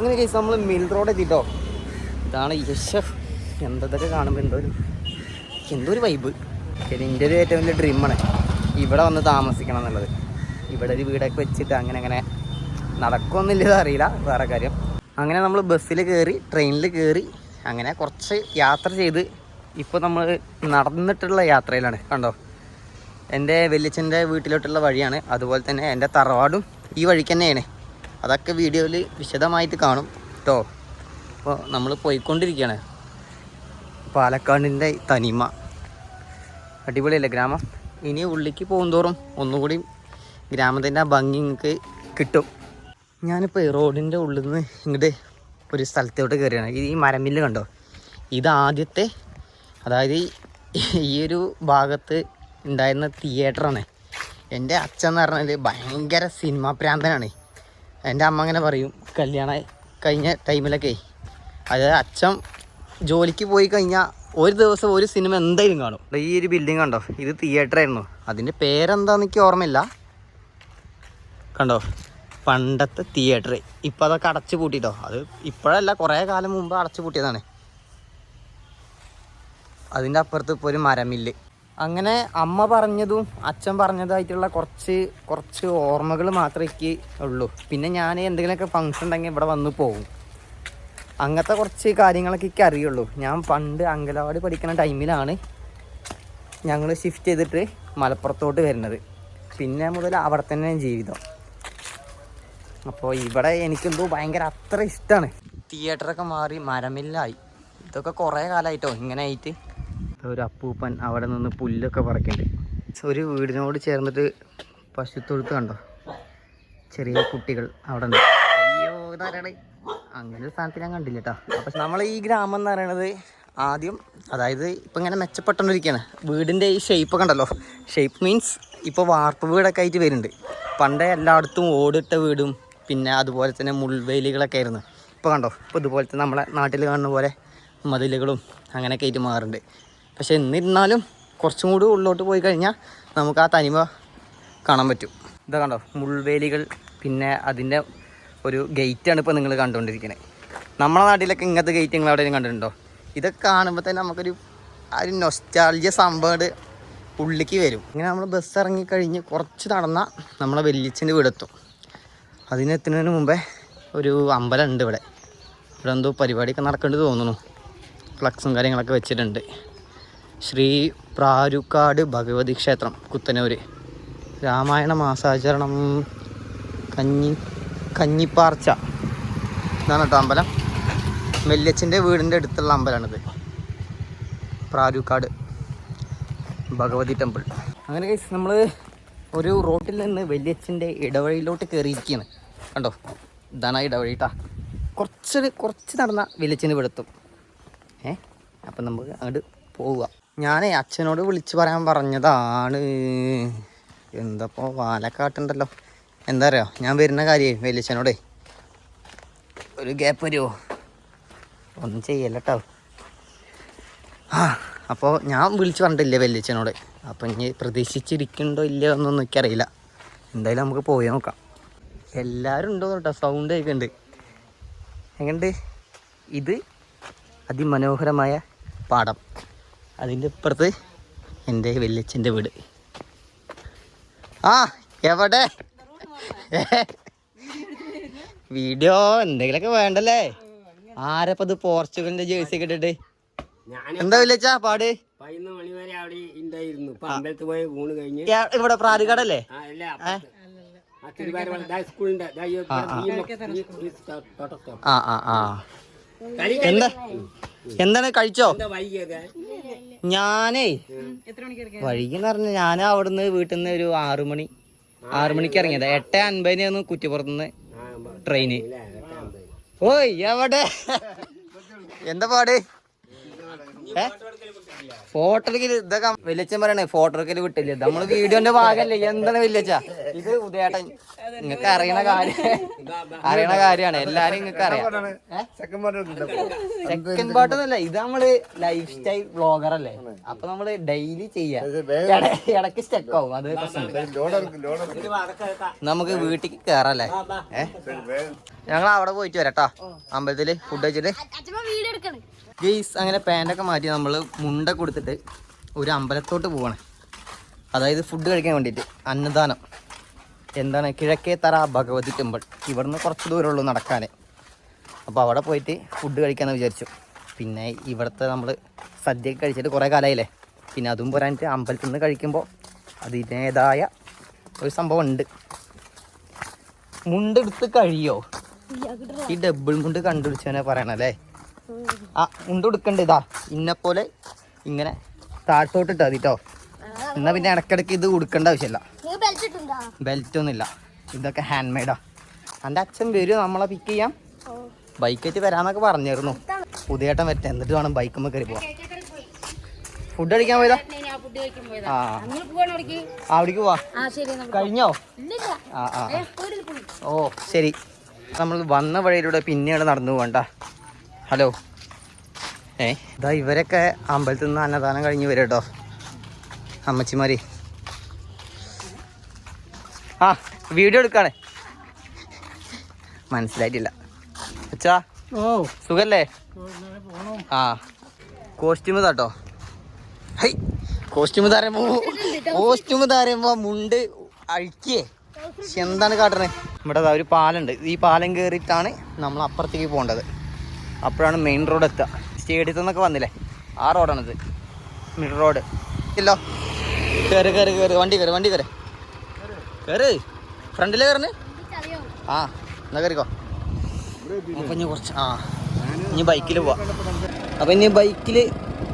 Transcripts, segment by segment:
അങ്ങനെ കേസ് നമ്മൾ mill road എത്തിട്ടോ. ഇതാണ് യശ എന്തൊക്കെ കാണുമ്പോൾ എന്തോ ഒരു എന്തോ ഒരു വൈബ് എന്റെ ഒരു ഏറ്റവും വലിയ ഡ്രീമാണ് ഇവിടെ വന്ന് താമസിക്കണം എന്നുള്ളത്. ഇവിടെ ഒരു വീടൊക്കെ വെച്ചിട്ട് അങ്ങനെ അങ്ങനെ നടക്കുമെന്നില്ലത് അറിയില്ല. വേറെ കാര്യം. അങ്ങനെ നമ്മൾ ബസ്സിൽ കയറി ട്രെയിനിൽ കയറി അങ്ങനെ കുറച്ച് യാത്ര ചെയ്ത് ഇപ്പോൾ നമ്മൾ നടന്നിട്ടുള്ള യാത്രയിലാണ്. കണ്ടോ? എന്റെ വലിയച്ഛന്റെ വീട്ടിലോട്ടുള്ള വഴിയാണ്. അതുപോലെ തന്നെ എന്റെ തറവാടും ഈ വഴിക്ക് തന്നെയാണ്. അതൊക്കെ വീഡിയോയിൽ വിശദമായിട്ട് കാണും കേട്ടോ അപ്പോൾ നമ്മൾ പോയിക്കൊണ്ടിരിക്കുകയാണ് പാലക്കാടിന്റെ തനിമ. അടിപൊളിയല്ലേ ഗ്രാമം? ഇനി ഉള്ളിലേക്ക് പോകുന്തോറും ഒന്നുകൂടി ഗ്രാമത്തിന്റെ ആ ഭംഗി നിങ്ങൾക്ക് കിട്ടും. ഞാനിപ്പോൾ റോഡിന്റെ ഉള്ളിൽ നിന്ന് ഇങ്ങോട്ട് ഒരു സ്ഥലത്തോട്ട് കയറിയാണ് ഈ മരമില്ല് കണ്ടോ? ഇതാദ്യത്തെ അതായത് ഈ- ഒരു ഭാഗത്ത് ഉണ്ടായിരുന്ന തിയേറ്ററാണ് എന്റെ അച്ഛൻ എന്ന് പറഞ്ഞാൽ ഭയങ്കര സിനിമ പ്രാന്തനാണ് എന്റെ അമ്മ അങ്ങനെ പറയും കല്യാണം കഴിഞ്ഞ ടൈമിലൊക്കെ അതായത് അച്ഛൻ ജോലിക്ക് പോയി കഴിഞ്ഞാൽ ഒരു ദിവസം ഒരു സിനിമ എന്തായാലും കാണും. ഈ ഒരു ബിൽഡിംഗ് കണ്ടോ? ഇത് തിയേറ്റർ ആയിരുന്നു. അതിന്റെ പേരെന്താന്ന് എനിക്ക് ഓർമ്മയില്ല. കണ്ടോ? പണ്ടത്തെ തിയേറ്റർ ഇപ്പം അതൊക്കെ അടച്ചു പൂട്ടിട്ടോ? അത് ഇപ്പോഴല്ല കുറേ കാലം മുമ്പ് അടച്ചു പൂട്ടിയതാണ്. അതിന്റെ അപ്പുറത്ത് ഇപ്പോൾ ഒരു മരമില്ല്. അങ്ങനെ അമ്മ പറഞ്ഞതും അച്ഛൻ പറഞ്ഞതായിട്ടുള്ള കുറച്ച് കുറച്ച് ഓർമ്മകൾ മാത്രമേ എനിക്ക് ഉള്ളൂ. പിന്നെ ഞാൻ എന്തെങ്കിലുമൊക്കെ ഫങ്ഷൻ ഉണ്ടെങ്കിൽ ഇവിടെ വന്ന് പോകും. അങ്ങനത്തെ കുറച്ച് കാര്യങ്ങളൊക്കെ എനിക്ക് അറിയുള്ളൂ. ഞാൻ പണ്ട് അങ്കലവാടി പഠിക്കുന്ന ടൈമിലാണ് ഞങ്ങൾ ഷിഫ്റ്റ് ചെയ്തിട്ട് മലപ്പുറത്തോട്ട് വരുന്നത്. പിന്നെ മുതൽ അവിടെ തന്നെ ജീവിതം. അപ്പോൾ ഇവിടെ എനിക്കെന്തോ ഭയങ്കര അത്ര ഇഷ്ടമാണ് തിയേറ്ററൊക്കെ മാറി മരമില്ലായി. ഇതൊക്കെ കുറേ കാലമായിട്ടോ ഇങ്ങനെ ആയിട്ട്. ഒരു അപ്പൂപ്പൻ അവിടെ നിന്ന് പുല്ലൊക്കെ പറക്കുന്നുണ്ട് ഒരു വീടിനോട് ചേർന്നിട്ട് പശുത്തൊഴുത്ത് കണ്ടോ? ചെറിയ കുട്ടികൾ അവിടെ അയ്യോ അങ്ങനെ ഒരു സ്ഥാനത്ത് ഞാൻ കണ്ടില്ല കേട്ടോ അപ്പം നമ്മളെ ഈ ഗ്രാമം എന്ന് പറയണത് ആദ്യം അതായത് ഇപ്പം ഇങ്ങനെ മെച്ചപ്പെട്ടോണ്ടിരിക്കുകയാണ് വീടിന്റെ ഈ ഷേപ്പ് കണ്ടല്ലോ ഷേപ്പ് മീൻസ് ഇപ്പോൾ വാർപ്പ് വീടൊക്കെ ആയിട്ട് വരുന്നുണ്ട്. പണ്ടേ എല്ലായിടത്തും ഓടിട്ട വീടും പിന്നെ അതുപോലെ തന്നെ മുൾവേലികളൊക്കെ ആയിരുന്നു. ഇപ്പോൾ കണ്ടോ? ഇപ്പോൾ ഇതുപോലത്തെ നമ്മളെ നാട്ടിൽ കാണുന്ന പോലെ മതിലുകളും അങ്ങനെയൊക്കെ ആയിട്ട് മാറുന്നുണ്ട്. പക്ഷേ എന്നിരുന്നാലും കുറച്ചും കൂടി ഉള്ളോട്ട് പോയി കഴിഞ്ഞാൽ നമുക്ക് ആ തനിമ കാണാൻ പറ്റും. ഇതാ കണ്ടോ മുൾവേലികൾ പിന്നെ അതിന്റെ ഒരു ഗേറ്റാണ് ഇപ്പോൾ നിങ്ങൾ കണ്ടുകൊണ്ടിരിക്കുന്നത് നമ്മളെ നാട്ടിലൊക്കെ ഇങ്ങനത്തെ ഗേറ്റ് നിങ്ങൾ എവിടെയും കണ്ടിട്ടുണ്ടോ? ഇതൊക്കെ കാണുമ്പോൾ തന്നെ നമുക്കൊരു ആ ഒരു നൊസ്റ്റാൾജിയ സംഭവം ഉള്ളിലേക്ക് വരും. ഇങ്ങനെ നമ്മൾ ബസ് ഇറങ്ങി കഴിഞ്ഞ് കുറച്ച് നടന്നാൽ നമ്മളെ വല്യച്ഛന്റെ വീടെത്തും. അതിനെത്തുന്നതിന് മുമ്പേ ഒരു അമ്പലം ഉണ്ട് ഇവിടെ. ഇവിടെ എന്തോ പരിപാടിയൊക്കെ നടക്കേണ്ടത് തോന്നുന്നു. ഫ്ലക്സും കാര്യങ്ങളൊക്കെ വെച്ചിട്ടുണ്ട്. ശ്രീ പ്രാരുക്കാട് ഭഗവതി ക്ഷേത്രം കുത്തനൂർ രാമായണ മാസാചരണം കഞ്ഞി കഞ്ഞിപ്പാർച്ച. എന്നാണ് കേട്ടോ അമ്പലം. വല്യച്ഛന്റെ വീടിന്റെ അടുത്തുള്ള അമ്പലമാണിത് പ്രാരുക്കാട് ഭഗവതി ടെമ്പിൾ. അങ്ങനെ നമ്മൾ ഒരു റോട്ടിൽ നിന്ന് വല്യച്ഛന്റെ ഇടവഴിയിലോട്ട് കയറിയിരിക്കുകയാണ്. കണ്ടോ? ഇതാണ് ഇടവഴി കേട്ടാ കുറച്ച് കുറച്ച് നടന്ന വല്യച്ഛന്റെ വീടെത്തും ഏ? അപ്പം നമുക്ക് അങ്ങോട്ട് പോവുക. ഞാനേ അച്ഛനോട് വിളിച്ചു പറയാൻ പറഞ്ഞതാണ്. എന്തപ്പോൾ വാലക്കാട്ടുണ്ടല്ലോ. എന്താ അറിയോ? ഞാൻ വരുന്ന കാര്യമേ വലിയച്ഛനോടേ. ഒരു ഗ്യാപ്പ് വരുമോ ഒന്നും ചെയ്യല്ല കേട്ടോ ആ അപ്പോൾ ഞാൻ വിളിച്ചു പറഞ്ഞിട്ടില്ലേ വലിയച്ഛനോട്? അപ്പം ഇനി പ്രതീക്ഷിച്ചിരിക്കണ്ടോ ഇല്ലയോ എന്നൊന്നും എനിക്കറിയില്ല. എന്തായാലും നമുക്ക് പോയി നോക്കാം. എല്ലാവരും ഉണ്ടോ കേട്ടോ സൗണ്ട് കേൾക്കുന്നുണ്ട് എങ്ങനെയുണ്ട്? ഇത് അതിമനോഹരമായ പാടം. അതിന്റെ ഇപ്പുറത്ത് എന്റെ വല്യച്ഛന്റെ വീട്. ആ എവിടെ? വീഡിയോ എന്തെങ്കിലുമൊക്കെ വേണ്ടല്ലേ? ആരപ്പ ഇത് പോർച്ചുഗലിന്റെ ജേഴ്സി കിട്ടിട്ട് ഇട്ടിട്ട്? എന്താ വല്യച്ഛാ പാട്? പതിനൊന്ന് മണി വരെ അവിടെ ഉണ്ടായിരുന്നു അമ്പലത്തിൽ പോയി ഊണ് കഴിഞ്ഞ്. യാ- ഇവിടെ ദാ സ്കൂളിന്റെ. ആ ആ ആ. എന്താ? എന്താണ് കഴിച്ചോ? ഞാനേ വഴിക്കെന്ന് പറഞ്ഞ ഞാൻ അവിടുന്ന് വീട്ടിൽ നിന്ന് ഒരു ആറു മണി ആറു മണിക്ക് ഇറങ്ങിയത്. എട്ട് അൻപതിനായിരുന്നു കുറ്റിപ്പുറത്തുനിന്ന് ട്രെയിന്. ഓയ് എവിടെ? എന്താ പാട്? ഏ? ഫോട്ടോ എടുക്കൽ ഇതൊക്കെ വലിയച്ഛൻ പറയണേ ഫോട്ടോ എടുക്കൽ വിട്ടില്ല? നമ്മൾ വീഡിയോന്റെ ഭാഗല്ലേ എന്താണ് വലിയച്ഛ? ഇത് ഉദയേട്ടൻ നിങ്ങക്ക് അറിയണ കാര്യം അറിയണ കാര്യമാണ്. എല്ലാരും നിങ്ങക്ക് അറിയാം. സെക്കൻഡ് പാട്ടൊന്നുമല്ല ഇത് നമ്മൾ ലൈഫ് സ്റ്റൈൽ ബ്ലോഗർ അല്ലേ? അപ്പൊ നമ്മൾ ഡെയിലി ചെയ്യാം. ഇടയ്ക്ക് സ്റ്റെക്ക് ആവും അത് നമുക്ക് വീട്ടിൽ കേറല്ലേ? ഏഹ് ഞങ്ങൾ അവിടെ പോയിട്ട് വരാട്ടോ അമ്പലത്തിൽ ഫുഡ് വെച്ചിട്ട് ഗെയ്സ് അങ്ങനെ പാന്റൊക്കെ മാറ്റി നമ്മൾ മുണ്ട കൊടുത്തിട്ട് ഒരു അമ്പലത്തോട്ട് പോവാണ്. അതായത് ഫുഡ് കഴിക്കാൻ വേണ്ടിയിട്ട്. അന്നദാനം. എന്താണ്? കിഴക്കേ തറ ഭഗവതി ടെമ്പിൾ ഇവിടുന്ന് കുറച്ച് ദൂരമുള്ളൂ നടക്കാൻ അപ്പോൾ അവിടെ പോയിട്ട് ഫുഡ് കഴിക്കാമെന്ന് വിചാരിച്ചു. പിന്നെ ഇവിടുത്തെ നമ്മൾ സദ്യയൊക്കെ കഴിച്ചിട്ട് കുറേ കാലമായില്ലേ പിന്നെ അതും പോരാനിട്ട് അമ്പലത്തിൽ നിന്ന് കഴിക്കുമ്പോൾ അതിന്റേതായ ഒരു സംഭവം ഉണ്ട് മുണ്ടെടുത്ത് കഴിയോ? ഈ ഡബിൾ മുണ്ട് കണ്ടുപിടിച്ചവനെ പറയണല്ലേ ആ ഉണ്ട് കൊടുക്കണ്ട ഇതാ. ഇന്നെപ്പോലെ ഇങ്ങനെ താഴ്ത്തോട്ട് ഇട്ടാ കേട്ടോ എന്നാ പിന്നെ ഇടക്കിടക്ക് ഇത് കൊടുക്കേണ്ട ആവശ്യമില്ല. ബെൽറ്റ് ഒന്നുമില്ല. ഇതൊക്കെ ഹാൻഡ് മെയ്ഡാ എന്റെ അച്ഛൻ വരും നമ്മളെ പിക്ക് ചെയ്യാം. ബൈക്കേറ്റ് വരാന്നൊക്കെ പറഞ്ഞിരുന്നു. പുതിയേട്ടൻ വരട്ടെ എന്നിട്ട് വേണം ബൈക്കുമ്പോൾ കയറി പോവാം ഫുഡ് കഴിക്കാൻ പോയതാ? ആ. അവിടേക്ക് പോവാ. കഴിഞ്ഞോ? ആ ആ. ഓ ശരി. നമ്മൾ വന്ന വഴിയിലൂടെ പിന്നെയാണ് നടന്നു പോകണ്ട. ഹലോ ഏ? ഇതാ ഇവരൊക്കെ അമ്പലത്തിൽ നിന്ന് അന്നദാനം കഴിഞ്ഞ് വരും കേട്ടോ. അമ്മച്ചിമാരി. ആ വീഡിയോ എടുക്കാണ്. മനസ്സിലായിട്ടില്ല. അച്ഛാ ഓ. സുഖല്ലേ? ആ കോസ്റ്റ്യൂം താട്ടോ ഹൈ കോസ്റ്റ്യൂം തരുമ്പോ കോസ്റ്റ്യൂം തരുമ്പോ മുണ്ട് അഴിക്കേ. എന്താണ് കാട്ടണേ? ഇവിടെ ദാ ഒരു പാലുണ്ട്. ഈ പാലം കയറിയിട്ടാണ് നമ്മൾ അപ്പുറത്തേക്ക് പോകേണ്ടത്. അപ്പോഴാണ് മെയിൻ റോഡ് എത്തുക. സ്റ്റേഡിയത്തിൽ നിന്നൊക്കെ വന്നില്ലേ? ആ റോഡാണിത് മിഡ് റോഡ് ഇല്ലോ. കയറി കയറി കയറി വണ്ടി കയറി വണ്ടി കയറി കയറി ഫ്രണ്ടിലേ കയറുന്നേ ആ എന്നാ കയറിക്കോ അപ്പം ഇനി കുറച്ച് ആ. ഇനി ബൈക്കിൽ പോവാം. അപ്പം ഇനി ബൈക്കിൽ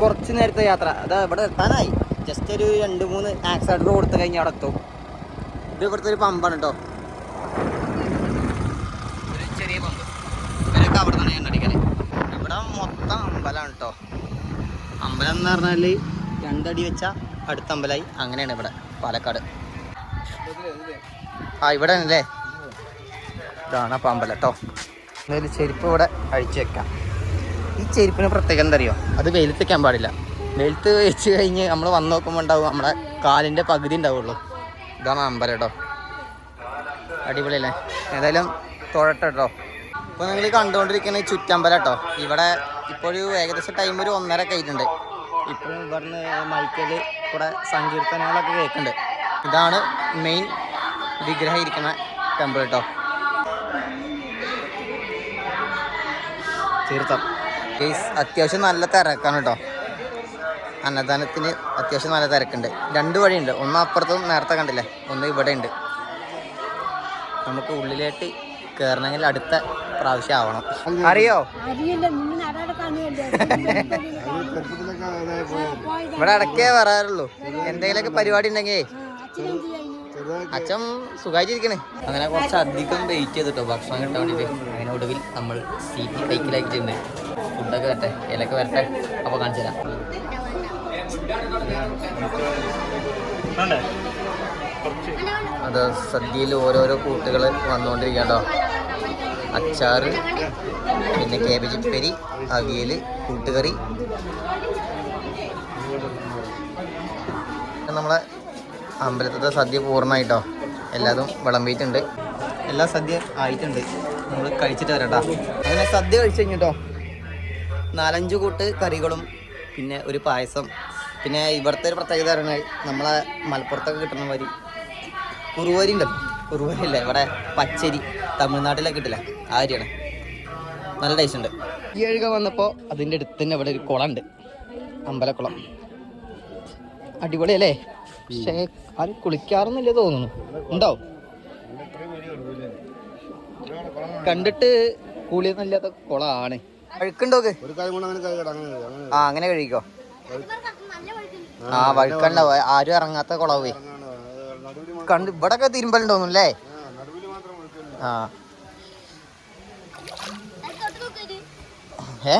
കുറച്ച് നേരത്തെ യാത്ര. അതാ ഇവിടെ എത്താനായി. ജസ്റ്റ് ഒരു രണ്ട് മൂന്ന് ആക്സിഡന്റ് കൊടുത്തു കഴിഞ്ഞാൽ അവിടെ എത്തും. ഇത് ഇവിടുത്തെ ഒരു പമ്പാണ് കേട്ടോ ചെറിയ പമ്പ് അവിടെ നിന്നാണ് ഞാൻ മൊത്തം അമ്പലമാണ് കേട്ടോ അമ്പലം എന്ന് പറഞ്ഞാൽ രണ്ടടി വെച്ച അടുത്ത അമ്പലമായി അങ്ങനെയാണ് ഇവിടെ പാലക്കാട്. ആ ഇവിടെ അല്ലേ ഇതാണ് അപ്പം അമ്പലം കേട്ടോ എന്തായാലും ചെരുപ്പ് ഇവിടെ അഴിച്ചു വെക്കാം. ഈ ചെരുപ്പിന് പ്രത്യേകത എന്താ അറിയോ? അത് വെയിലത്ത് വെക്കാൻ പാടില്ല. വെയിലത്ത് വെച്ച് കഴിഞ്ഞ് നമ്മൾ വന്ന് നോക്കുമ്പോൾ ഉണ്ടാവും നമ്മുടെ കാലിന്റെ പകുതി ഉണ്ടാവുള്ളൂ. ഇതാണ് അമ്പലം കേട്ടോ അടിപൊളിയല്ലേ? ഏതായാലും തൊഴട്ടെ കേട്ടോ ഇപ്പോൾ നിങ്ങൾ കണ്ടുകൊണ്ടിരിക്കുന്ന ചുറ്റമ്പലം കേട്ടോ. ഇവിടെ ഇപ്പോഴൊരു ഏകദേശം ടൈം ഒരു ഒന്നര കഴിഞ്ഞിട്ടുണ്ട് ഇപ്പോഴും ഇവിടുന്ന് മൈക്കിൽ കൂടെ സങ്കീർത്തനങ്ങളൊക്കെ കേൾക്കുന്നുണ്ട് ഇതാണ് മെയിൻ വിഗ്രഹം ഇരിക്കുന്ന ടെമ്പിൾ കേട്ടോ. തീർത്ഥം. കേസ് അത്യാവശ്യം നല്ല തിരക്കാണ് കേട്ടോ. അന്നദാനത്തിന് അത്യാവശ്യം നല്ല തിരക്കുണ്ട്. രണ്ട് വഴിയുണ്ട്. ഒന്ന് അപ്പുറത്തും നേരത്തെ കണ്ടില്ലേ? ഒന്ന് ഇവിടെ ഉണ്ട് നമുക്ക് ഉള്ളിലേക്ക് കയറണമെങ്കിൽ അടുത്ത പ്രാവശ്യം ആവണം. അറിയോ? ഇവിടെ അടക്കേ വരാറുള്ളൂ എന്തെങ്കിലുമൊക്കെ പരിപാടി ഉണ്ടെങ്കിൽ. അച്ഛൻ സുഖമായിട്ടിരിക്കണേ. അങ്ങനെ കുറച്ച് അധികം വെയിറ്റ് ചെയ്തിട്ടോ ഭക്ഷണം കിട്ടാൻ വേണ്ടിയിട്ട് അങ്ങനെ ഒടുവിൽ നമ്മൾ സീറ്റ് ബൈക്കിലാക്കിയിട്ടുണ്ട് ഫുഡൊക്കെ വരട്ടെ ഇലക്കെ വരട്ടെ അപ്പോൾ കാണിച്ചു തരാം അത് സദ്യയിൽ ഓരോരോ കൂട്ടുകൾ വന്നുകൊണ്ടിരിക്കട്ടോ അച്ചാർ പിന്നെ കേബേജ് ഉപ്പേരി അവിയൽ കൂട്ടുകറി. നമ്മളെ അമ്പലത്തിലെ സദ്യ പൂർണമായിട്ടോ? എല്ലാതും വിളമ്പിയിട്ടുണ്ട്. എല്ലാ സദ്യ ആയിട്ടുണ്ട്. നമ്മൾ കഴിച്ചിട്ട് വരട്ടോ. അങ്ങനെ സദ്യ കഴിച്ചു കഴിഞ്ഞിട്ടോ? നാലഞ്ച് കൂട്ട് കറികളും പിന്നെ ഒരു പായസം. പിന്നെ ഇവിടുത്തെ ഒരു പ്രത്യേകത പറയുന്നത് നമ്മളെ മലപ്പുറത്തൊക്കെ കിട്ടുന്ന വരി കുറുവരി ഉണ്ടല്ലോ കുറുവരി അല്ലേ ഇവിടെ പച്ചരി തമിഴ്നാട്ടിലൊക്കെ കിട്ടില്ല? ആ അരിയാണ്. നല്ല ടേസ്റ്റ് ഉണ്ട്. ഈ അഴുക വന്നപ്പോൾ അതിന്റെ അടുത്ത് തന്നെ ഇവിടെ ഒരു കുളം ഉണ്ട് അമ്പലക്കുളം. അടിപൊളിയല്ലേ? പക്ഷേ ആരും കുളിക്കാറൊന്നുമില്ല തോന്നുന്നു. ഉണ്ടാവും കണ്ടിട്ട് കുളമാണ്. കഴിക്കട്ടെ അങ്ങനെ അങ്ങനെ ആ അങ്ങനെ കഴിക്കോ ആ വഴുക്കണ്ടാവും ആരും ഇറങ്ങാത്ത കുളവേ കണ്ട് ഇവിടൊക്കെ തിരുമ്പലുണ്ടോന്നു അല്ലേ ആ. ഏ?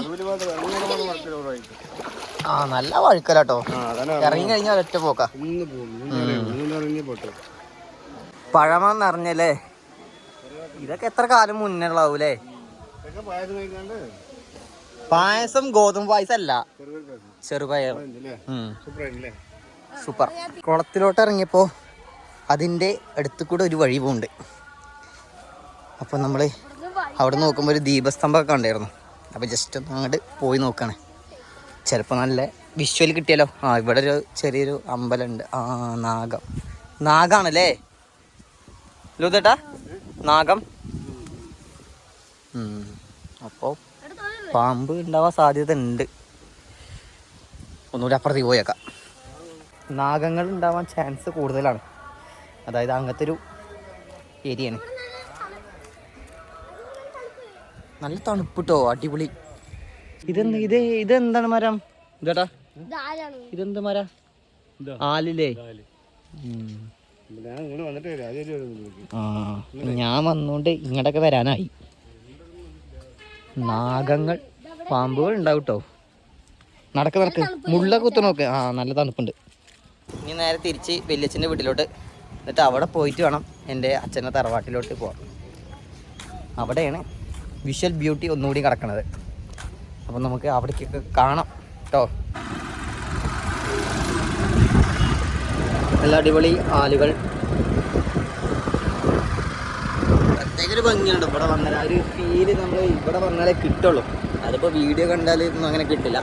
ആ നല്ല വഴുക്കലാട്ടോ. ഇറങ്ങി കഴിഞ്ഞാൽ ഒറ്റ പോക്കാ. പഴമെന്ന് അറിഞ്ഞല്ലേ നിറഞ്ഞല്ലേ ഇതൊക്കെ എത്ര കാലം മുന്നേ ഉള്ളാവൂലേ പായസം ഗോതമ്പ് പായസം അല്ല ചെറുപയർ. സൂപ്പർ. കുളത്തിലോട്ട് ഇറങ്ങിയപ്പോ അതിന്റെ അടുത്ത് കൂടെ ഒരു വഴി പോകുന്നുണ്ട് അപ്പോൾ നമ്മൾ അവിടെ നോക്കുമ്പോൾ ഒരു ദീപസ്തംഭമൊക്കെ ഉണ്ടായിരുന്നു അപ്പോൾ ജസ്റ്റ് ഒന്ന് അങ്ങോട്ട് പോയി നോക്കുകയാണ് ചിലപ്പോൾ നല്ല വിഷ്വൽ കിട്ടിയാലോ ആ ഇവിടെ ഒരു ചെറിയൊരു അമ്പലമുണ്ട്. ആ നാഗം. നാഗാണല്ലേ? ലൂതേട്ടാ നാഗം. അപ്പോൾ അപ്പോ പാമ്പ് ഉണ്ടാവാൻ സാധ്യത ഉണ്ട്. ഒന്നുകൂടി അപ്പുറത്തേക്ക് പോയേക്കാം. നാഗങ്ങൾ ഉണ്ടാവാൻ ചാൻസ് കൂടുതലാണ്. അതായത് അങ്ങനത്തെ ഒരു ഏരിയയാണ്. നല്ല തണുപ്പിട്ടോ അടിപൊളി. ഇതെന്ത് ഇത് ഇതെന്താണ് മരം? ഇതേട്ടാ ഇതാരാണ്? ഇതെന്ത് മര? ആലില്ലേ. ഞാൻ ഇങ്ങോട്ട് വന്നിട്ട് രാജേരി ആ ഞാൻ വന്നോണ്ട് ഇങ്ങടൊക്കെ വരാനായി. നാഗങ്ങൾ പാമ്പുകൾ ഉണ്ടാവും കേട്ടോ നടക്ക്. നടക്ക് മുള്ള കുത്തു നോക്ക് ആ നല്ല തണുപ്പുണ്ട്. ഇനി നേരെ തിരിച്ച് വല്യച്ഛന്റെ വീട്ടിലോട്ട് എന്നിട്ട് അവിടെ പോയിട്ട് വേണം എന്റെ അച്ഛന്റെ തറവാട്ടിലോട്ട് പോകാൻ അവിടെയാണ് വിഷ്വൽ ബ്യൂട്ടി ഒന്നുകൂടി കിടക്കണത്. അപ്പം നമുക്ക് അവിടേക്കൊക്കെ കാണാം കേട്ടോ നല്ല അടിപൊളി ആലുകൾ. പ്രത്യേക ഒരു ഭംഗിയുണ്ട്. ഇവിടെ വന്നാൽ ആ ഒരു ഫീൽ നമ്മൾ ഇവിടെ വന്നാലേ കിട്ടുള്ളൂ. അതിപ്പോൾ വീഡിയോ കണ്ടാൽ ഒന്നും അങ്ങനെ കിട്ടില്ല.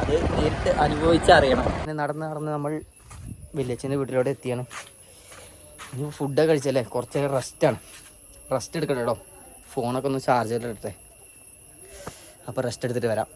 അത് നേരിട്ട് അനുഭവിച്ചറിയണം. നടന്ന് നടന്ന് നമ്മൾ വില്ലേജിന്റെ വീട്ടിലോട്ട് എത്തിയാണ്. ഇനി ഫുഡൊക്കെ കഴിച്ചല്ലേ? കുറച്ച് റെസ്റ്റാണ് റെസ്റ്റ് എടുക്കണം കേട്ടോ ഫോണൊക്കെ ഒന്ന് ചാർജ് ചെയ്തിട്ടെ അപ്പോൾ റെസ്റ്റ് എടുത്തിട്ട് വരാം.